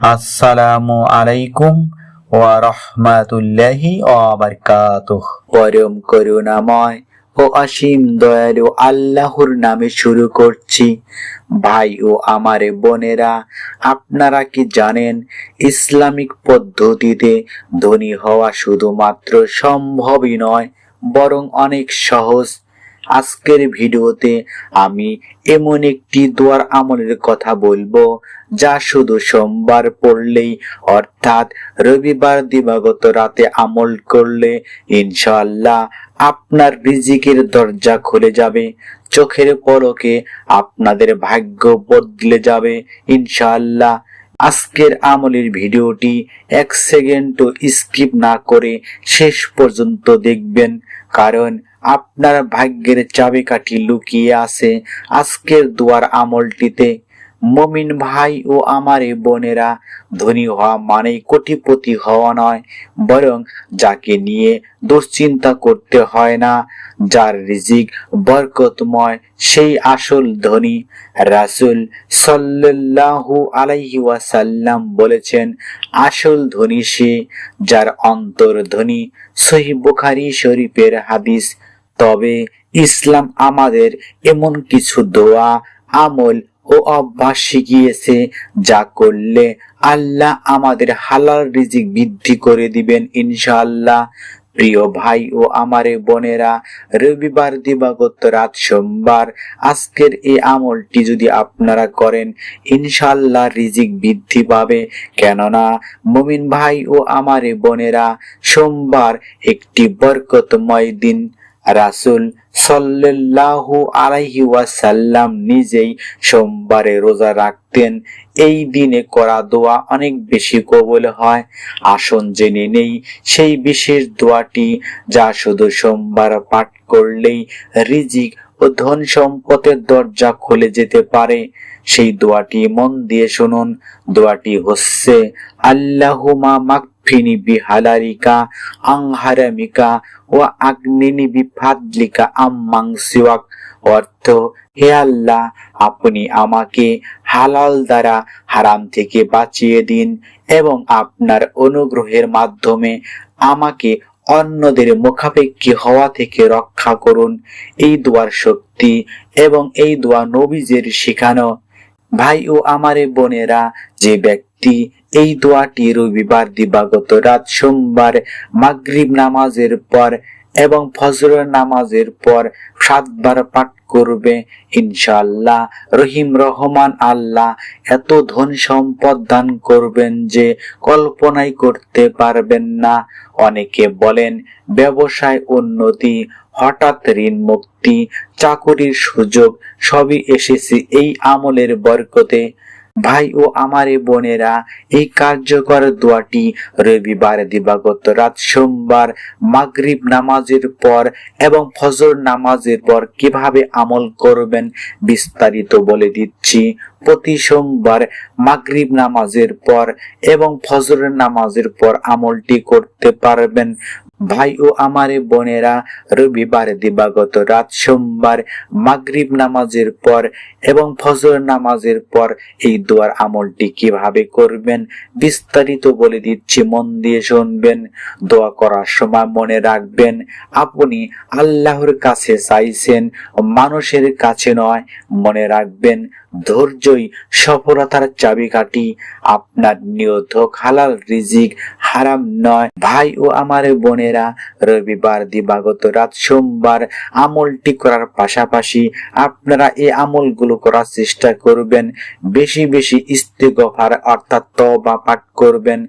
আসসালামু আলাইকুম ওয়া রাহমাতুল্লাহি ওয়া বারাকাতুহ। পরম করুণাময় ও অসীম দয়ালু আল্লাহর নামে শুরু করছি। ভাই ও আমার বোনেরা, আপনারা কি জানেন, ইসলামিক পদ্ধতিতে ধনী হওয়া শুধুমাত্র সম্ভবই নয়, বরং অনেক সহজ আজকের ভিডিওতে আমি এমন একটি দোয়ার আমলের কথা বলব, যা শুধু সোমবার পড়লেই, অর্থাৎ রবিবার দিবাগত রাতে আমল করলে ইনশাআল্লাহ আপনার রিজিকের দরজা খুলে যাবে, চোখের পলকে আপনাদের ভাগ্য বদলে যাবে ইনশাআল্লাহ। আজকের আমলের ভিডিওটি এক সেকেন্ডও স্কিপ না করে শেষ পর্যন্ত দেখবেন, কারণ আপনার ভাগ্যের চাবিকাঠি লুকিয়ে আছে। আজকের দুয়ার আমলটিতে মমিন ভাই ও আমার বোনেরা, ধনী হওয়া মানেই কোটিপতি হওয়া নয়, বরং যাকে নিয়ে দুশ্চিন্তা করতে হয় না, যার রিজিক বরকতময়, সেই আসল ধনী রাসুল সাল্লাল্লাহু আলাইহি ওয়াসাল্লাম বলেছেন, আসল ধনী সে যার অন্তর ধনী, সহি বুখারী শরীফের হাদিস। তবে ইসলাম আমাদের এমন কিছু দোয়া, আমল ও অভ্যাস শিখিয়েছে যা করলে আল্লাহ আমাদের হালাল রিজিক বৃদ্ধি করে দিবেন ইনশাআল্লাহ। প্রিয় ভাই ও আমারে বোনেরা, রবিবার দিবাগত রাত সোমবার, আজকের এই আমলটি যদি আপনারা করেন, ইনশাআল্লাহ রিজিক বৃদ্ধি পাবে। কেননা, মুমিন ভাই ও আমারে বোনেরা, সোমবার একটি বরকতময় দিন রাসুল সাল্লাল্লাহু আলাইহি ওয়াসাল্লাম নিজেই সোমবারে রোজা রাখতেন। এই দিনে করা দোয়া অনেক বেশি কবুল হয়। আসন জেনে নেই, সেই বিশেষ দোয়াটি যা শুধু সোমবার পাঠ করলেই রিজিক ও ধন সম্পদের দরজা খুলে যেতে পারে। সেই দোয়াটি মন দিয়ে শুনুন। দোয়াটি হচ্ছে আল্লাহুমা ও আগ্নিনি বিফাদলিকা আম্মাং সিওয়াক অর্থ হে আল্লাহ, আপনি আমাকে হালাল দ্বারা হারাম থেকে বাঁচিয়ে দিন এবং আপনার অনুগ্রহের মাধ্যমে আমাকে অন্যদের মুখাপেক্ষী হওয়া থেকে রক্ষা করুন। এই দোয়ার শক্তি এবং এই দোয়া নবীজের শেখানো। ভাই ও আমারে বোনেরা, যে ব্যক্তি এই দোয়াটি রবিবার দিবাগত রাত সোমবার মাগরিব নামাজের পর এবং ফজরের নামাজের পর সাতবার পাঠ করবে ইনশাআল্লাহ। রহিম রহমান আল্লাহ এত ধন সম্পদ দান করবেন যে কল্পনাই করতে পারবেন না। অনেকে বলেন, ব্যবসায় উন্নতি, হঠাৎ ঋণ মুক্তি, চাকুরির সুযোগ, সবই এসেছে এই আমলের বরকতে। ভাই ও আমারে বোনেরা, এই কার্যকর দোয়াটি রবিবার দিবাগত রাত সোমবার মাগরিব নামাজের পর এবং ফজর নামাজের পর কীভাবে আমল করবেন বিস্তারিত বলে দিচ্ছি। প্রতি সোমবার মাগরিব নামাজের পর এবং ফজরের নামাজের পর আমলটি করতে পারবেন। ভাই ও আমারে বোনেরা, রবিবার দিবাগত রাত সোমবার মাগরিব নামাজের পর এবং ফজর নামাজের পর এই দোয়ার আমলটি কীভাবে করবেন বিস্তারিত বলে দিচ্ছি, মন দিয়ে শুনবেন, দোয়া করার সময় মনে রাখবেন, আপনি আল্লাহর কাছে চাইছেন, মানুষের কাছে নয়, মনে রাখবেন ধৈর্যই সফলতার চাবিকাঠি। আপনার নিয়ত হালাল রিজিক হারাম নয়। ভাই ও আমার বোনেরা, রবিবার দিবাগত রাত সোমবার আমলটি করার পাশাপাশি আপনারা এই আমলগুলো করার চেষ্টা করবেন। বেশি বেশি ইস্তেগফার অর্থাৎ তবা পাঠ করবেন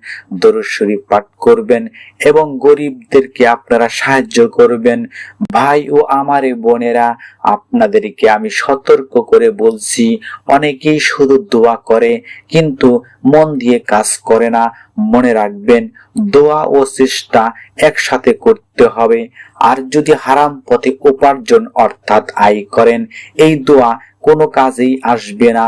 শরীফ পাঠ করবেন এবং গরিবদেরকে আপনারা সাহায্য করবেন। ভাই ও আমার বোনেরা, আপনাদেরকে আমি সতর্ক করে বলছি অনেকেই শুধু দোয়া করে, কিন্তু মন দিয়ে কাজ করে না। মনে রাখবেন, দোয়া ও চেষ্টা একসাথে করতে হবে। আর যদি হারাম পথে উপার্জন অর্থাৎ আয় করেন, এই দোয়া কোনো কাজেই আসবে না।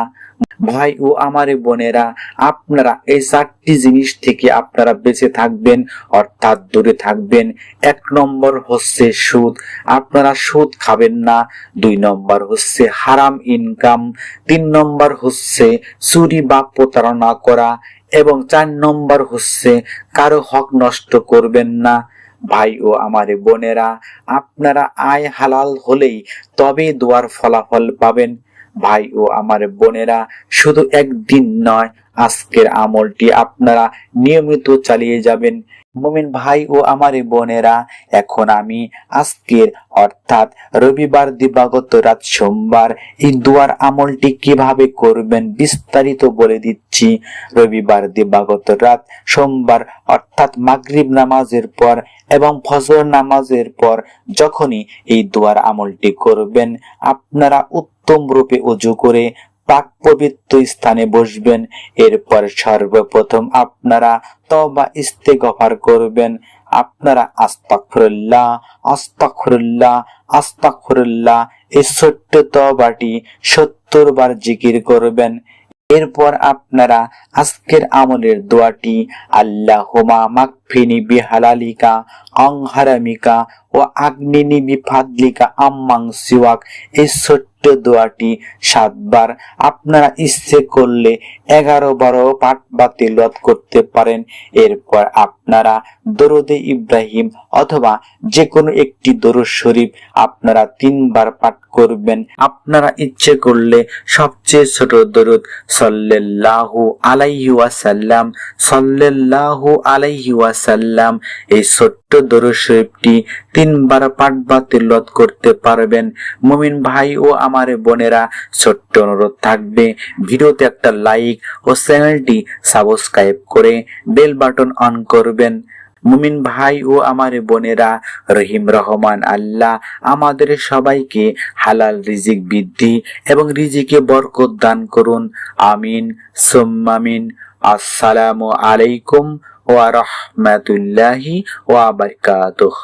ভাই ও আমারে বোনেরা, আপনারা এই চারটি জিনিস থেকে আপনারা বেঁচে থাকবেন, অর্থাৎ দূরে থাকবেন। এক নম্বর হচ্ছে সুদ। আপনারা সুদ খাবেন না। দুই নম্বর হচ্ছে হারাম ইনকাম তিন নম্বর হচ্ছে চুরি বা প্রতারণা করা। এবং চার নম্বর হচ্ছে কারও হক নষ্ট করবেন না। ভাই ও আমার বোনেরা, আপনারা আয় হালাল হলেই তবে দোয়ার ফলাফল পাবেন। ভাই ও আমার বোনেরা শুধু একদিন নয় আজকের আমলটি আপনারা নিয়মিত চালিয়ে যাবেন। মুমিন ভাই ও আমার বোনেরা, এখন আমি আজকের অর্থাৎ রবিবার দিবাগত রাত সোমবার এই দুয়ার আমলটি কীভাবে করবেন বিস্তারিত বলে দিচ্ছি। রবিবার দিবাগত রাত সোমবার অর্থাৎ মাগরিব নামাজের পর এবং ফজর নামাজের পর যখনই এই দুয়ার আমলটি করবেন, আপনারা উত্তম রূপে উজু করে পাক পবিত্র স্থানে বসবেন। এরপর সর্বপ্রথম আপনারা তবা ইস্তেগফার করবেন। আপনারা আস্তাগফিরুল্লাহ আস্তাগফিরুল্লাহ আস্তাগফিরুল্লাহ এই ছোট্ট তবাটি সত্তর বার জিকির করবেন। এরপর আপনারা আজকের আমলের দোয়াটি আল্লাহুমা মাকফিনি বিহালালিকা অংহারামিকা ও আগ্নিনি বিফাদলিকা, আম্মাং সিওয়াক এই ছোট্ট দোয়াটি সাতবার। আপনারা ইচ্ছে করলে এগারো বারো পাঠ বা তিলত করতে পারেন। এরপর আপনারা দরুদে ইব্রাহিম অথবা যে কোনো একটি দরুদ শরীফ আপনারা তিনবার পাঠ করবেন। আপনারা ইচ্ছে করলে সবচেয়ে ছোট দরুদ সাল্লাল্লাহু আলাইহি ওয়াসাল্লাম, সাল্লাল্লাহু আলাইহি ওয়াসাল্লাম, এই ছোট্ট দরুদ শরীফটি তিনবার পাঠ বা করতে পারবেন। মুমিন ভাই ও আমার বোনেরা, ছোট্ট অনুরোধ থাকবে, ভিডিওতে একটা লাইক ও চ্যানেলটি সাবস্ক্রাইব করে বেল বাটন অন করবেন। মুমিন ভাই ও আমার বোনেরা রহিম রহমান আল্লাহ আমাদের সবাইকে হালাল রিজিক বৃদ্ধি এবং রিজিকে বরকত দান করুন। আমিন সোম্মামিন আসসালামু আলাইকুম ওয়া রহমাতুল্লাহি ওয়া বারাকাতুহু।